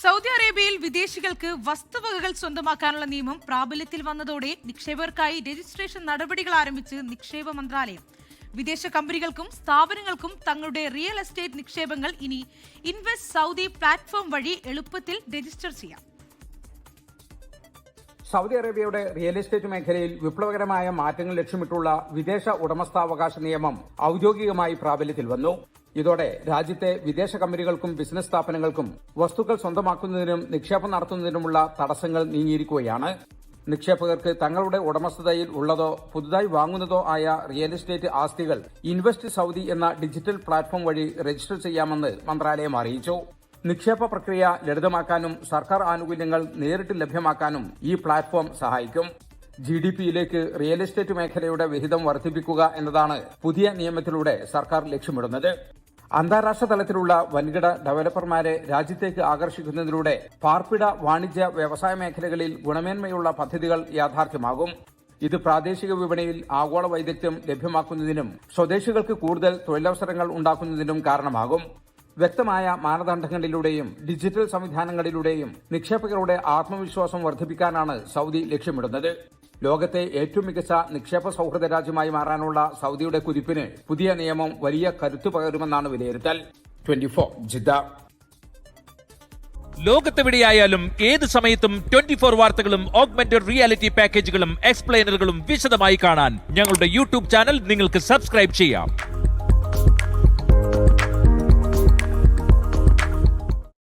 Saudi അറേബ്യയിൽ വിദേശികൾക്ക് വസ്തുവകകൾ സ്വന്തമാക്കാനുള്ള നിയമം പ്രാബല്യത്തിൽ വന്നതോടെ നിക്ഷേപകർക്കായി രജിസ്ട്രേഷൻ നടപടികൾ ആരംഭിച്ച് നിക്ഷേപ മന്ത്രാലയം. വിദേശ കമ്പനികൾക്കും സ്ഥാപനങ്ങൾക്കും തങ്ങളുടെ റിയൽ എസ്റ്റേറ്റ് നിക്ഷേപങ്ങൾ ഇനി ഇൻവെസ്റ്റ് സൗദി പ്ലാറ്റ്ഫോം വഴി എളുപ്പത്തിൽ രജിസ്റ്റർ ചെയ്യാം. സൗദി അറേബ്യയുടെ റിയൽ എസ്റ്റേറ്റ് മേഖലയിൽ വിപ്ലവകരമായ മാറ്റങ്ങൾ ലക്ഷ്യമിട്ടുള്ള വിദേശ ഉടമസ്ഥാവകാശ നിയമം ഔദ്യോഗികമായി പ്രാബല്യത്തിൽ വന്നു. ഇതോടെ രാജ്യത്തെ വിദേശ കമ്പനികൾക്കും ബിസിനസ് സ്ഥാപനങ്ങൾക്കും വസ്തുക്കൾ സ്വന്തമാക്കുന്നതിനും നിക്ഷേപം നടത്തുന്നതിനുമുള്ള തടസ്സങ്ങൾ നീങ്ങിയിരിക്കുകയാണ്. നിക്ഷേപകർക്ക് തങ്ങളുടെ ഉടമസ്ഥതയിൽ ഉള്ളതോ പുതുതായി വാങ്ങുന്നതോ ആയ റിയൽ എസ്റ്റേറ്റ് ആസ്തികൾ ഇൻവെസ്റ്റ് സൗദി എന്ന ഡിജിറ്റൽ പ്ലാറ്റ്ഫോം വഴി രജിസ്റ്റർ ചെയ്യാമെന്ന് മന്ത്രാലയം അറിയിച്ചു. നിക്ഷേപ പ്രക്രിയ ലളിതമാക്കാനും സർക്കാർ ആനുകൂല്യങ്ങൾ നേരിട്ട് ലഭ്യമാക്കാനും ഈ പ്ലാറ്റ്ഫോം സഹായിക്കും. ജി ഡി പിയിലേക്ക് റിയൽ എസ്റ്റേറ്റ് മേഖലയുടെ വിഹിതം വർദ്ധിപ്പിക്കുക എന്നതാണ് പുതിയ നിയമത്തിലൂടെ സർക്കാർ ലക്ഷ്യമിടുന്നത്. അന്താരാഷ്ട്ര തലത്തിലുള്ള വൻകിട ഡെവലപ്പർമാരെ രാജ്യത്തേക്ക് ആകർഷിക്കുന്നതിലൂടെ പാർപ്പിട വാണിജ്യ വ്യവസായ മേഖലകളിൽ ഗുണമേന്മയുള്ള പദ്ധതികൾ യാഥാർത്ഥ്യമാകും. ഇത് പ്രാദേശിക വിപണിയിൽ ആഗോള വൈദഗ്ധ്യം ലഭ്യമാക്കുന്നതിനും സ്വദേശികൾക്ക് കൂടുതൽ തൊഴിലവസരങ്ങൾ ഉണ്ടാക്കുന്നതിനും കാരണമാകും. വ്യക്തമായ മാനദണ്ഡങ്ങളിലൂടെയും ഡിജിറ്റൽ സംവിധാനങ്ങളിലൂടെയും നിക്ഷേപകരുടെ ആത്മവിശ്വാസം വർദ്ധിപ്പിക്കാനാണ് സൗദി ലക്ഷ്യമിടുന്നത്. ലോകത്തെ ഏറ്റവും മികച്ച നിക്ഷേപ സൌഹൃദ രാജ്യമായി മാറാനുള്ള സൗദിയുടെ കുതിപ്പിന് പുതിയ നിയമം വലിയ കരുത്തു പകരുമെന്നാണ് വിലയിരുത്തൽ. ജിദ്ദ. ലോകത്തെവിടെയായാലും ഏത് സമയത്തും ട്വന്റി ഫോർ വാർത്തകളും ഓഗ്മെന്റഡ് റിയാലിറ്റി പാക്കേജുകളും എക്സ്പ്ലെയിനറുകളും വിശദമായി കാണാൻ ഞങ്ങളുടെ യൂട്യൂബ് ചാനൽ നിങ്ങൾക്ക് സബ്സ്ക്രൈബ് ചെയ്യാം.